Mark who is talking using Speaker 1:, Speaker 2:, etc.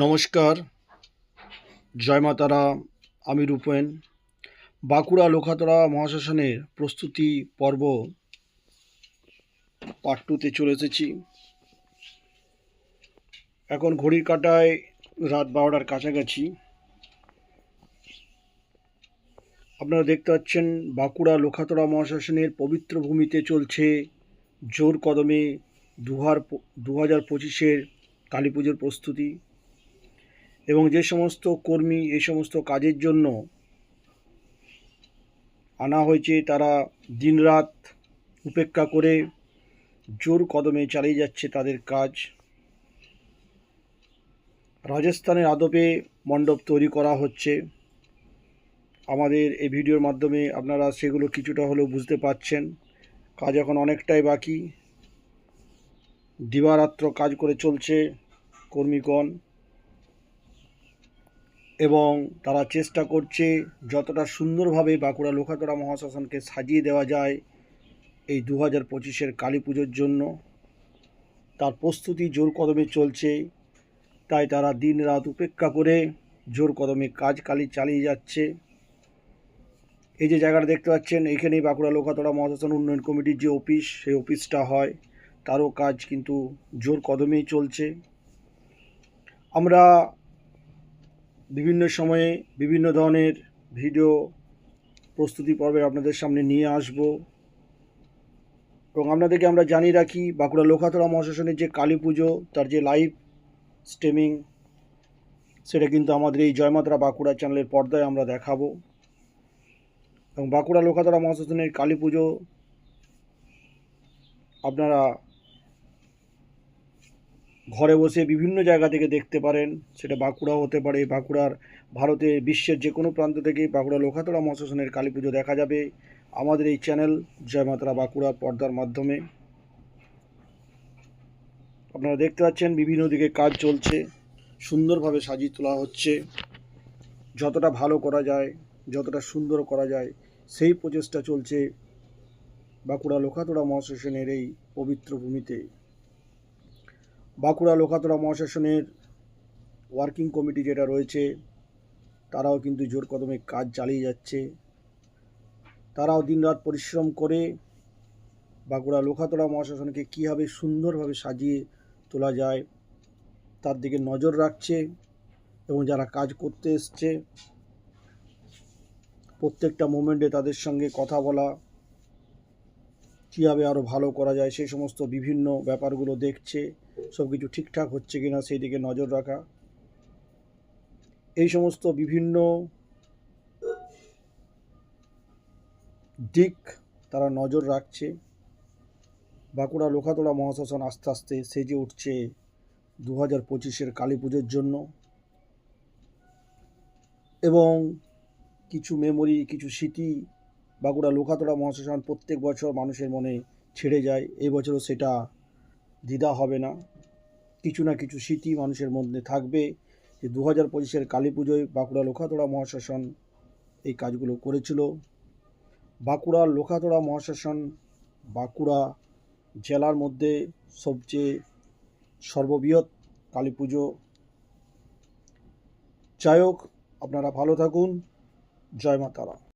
Speaker 1: নমস্কার। জয় মাতারা আমি রূপেন। বাঁকুড়া লোকাতরা মহাশাসনের প্রস্তুতি পর্ব পার্ট টুতে চলে এসেছি। এখন ঘড়ির কাটায় রাত বারোটার কাছাকাছি। আপনারা দেখতে পাচ্ছেন বাঁকুড়া লোকাতরা মহাশাসনের পবিত্র ভূমিতে চলছে জোর কদমে দু হাজার পঁচিশের কালী পুজোর প্রস্তুতি। এবং যে সমস্ত কর্মী, এই সমস্ত কাজের জন্য আনা হয়েছে, তারা দিনরাত উপেক্ষা করে জোর কদমে চালিয়ে যাচ্ছে তাদের কাজ। রাজস্থানের আদপে মণ্ডপ তৈরি করা হচ্ছে। আমাদের এই ভিডিওর মাধ্যমে আপনারা সেগুলো কিছুটা হলেও বুঝতে পারছেন কাজ এখন অনেকটাই বাকি। দিবারাত্র কাজ করে চলছে কর্মীগণ। এবং তারা চেষ্টা করছে যতটা সুন্দরভাবে বাঁকুড়া লোকাতরা মহাশাসনকে সাজিয়ে দেওয়া যায় এই দু হাজার পঁচিশের কালী পুজোর জন্য। তার প্রস্তুতি জোর কদমে চলছে। তাই তারা দিন রাত উপেক্ষা করে জোর কদমে কাজ কালি চালিয়ে যাচ্ছে। এই যে জায়গাটা দেখতে পাচ্ছেন, এখানেই বাঁকুড়া লোকাতরা মহাশাসন উন্নয়ন কমিটির যে অফিস, সেই অফিসটা হয়। তারও কাজ কিন্তু জোর কদমেই চলছে। আমরা বিভিন্ন সময়ে বিভিন্ন ধরনের ভিডিও প্রস্তুতি পর্বে আপনাদের সামনে নিয়ে আসব। এবং আপনাদেরকে আমরা জানিয়ে রাখি, বাঁকুড়া লোকাতরা মহাশাসনের যে কালী পুজো, তার যে লাইভ স্ট্রিমিং সেটা কিন্তু আমাদের এই জয়মাত্রা বাঁকুড়া চ্যানেলের পর্দায় আমরা দেখাবো। এবং বাঁকুড়া লোকাতরা মহাশাসনের কালী পুজো, আপনারা ঘরে বসে বিভিন্ন জায়গা থেকে দেখতে পারেন। সেটা বাঁকুড়া হতে পারে, বাঁকুড়ার ভারতে বিশ্বের যে কোনো প্রান্ত থেকে বাঁকুড়া লোকাতলা মহাশাসনের কালী পুজো দেখা যাবে। আমাদের এই চ্যানেল জয় মাতারা বাঁকুড়া পর্দার মাধ্যমে। আপনারা দেখতে পাচ্ছেন বিভিন্ন দিকে কাজ চলছে, সুন্দরভাবে সাজিয়ে তোলা হচ্ছে। যতটা ভালো করা যায়, যতটা সুন্দর করা যায়, সেই প্রচেষ্টা চলছে বাঁকুড়া লোকাতরা মহাশাসনের এই পবিত্র ভূমিতে। বাঁকুড়া লোকাতরা মহাশাসনের ওয়ার্কিং কমিটি যেটা রয়েছে, তারাও কিন্তু জোর কদমে কাজ চালিয়ে যাচ্ছে। তারাও দিনরাত পরিশ্রম করে বাঁকুড়া লোকাতরা মহাশাসনকে কীভাবে সুন্দরভাবে সাজিয়ে তোলা যায়, তার দিকে নজর রাখছে এবং যারা কাজ করতে এসছে, প্রত্যেকটা মোমেন্টে তাদের সঙ্গে কথা বলা, কীভাবে আরও ভালো করা যায় সেই সমস্ত বিভিন্ন ব্যাপারগুলো দেখছে। সব কিছু ঠিকঠাক হচ্ছে কি না সেই দিকে নজর রাখা। এই সমস্ত বিভিন্ন দিক তারা নজর রাখছে। বাঁকুড়া লোকাতলা মহাশাসন আস্তে আস্তে সেজে উঠছে দু হাজার পঁচিশের কালী পুজোর জন্য। এবং কিছু মেমোরি কিছু স্মৃতি বাঁকুড়া লোকাতলা মহাশাসন প্রত্যেক বছর মানুষের মনে ছেড়ে যায়। এই বছরও সেটা দ্বিধা হবে না। কিছু না কিছু স্মৃতি মানুষের মধ্যে থাকবে যে দু হাজার পঁচিশের কালী পুজোয় বাঁকুড়া লোকাতড়া মহাশাসন এই কাজগুলো করেছিল। বাঁকুড়ার লোকাতড়া মহাশাসন বাঁকুড়া জেলার মধ্যে সবচেয়ে সর্ববৃহৎ কালী পুজো। যাই হোক, আপনারা ভালো থাকুন। জয় মা তারা।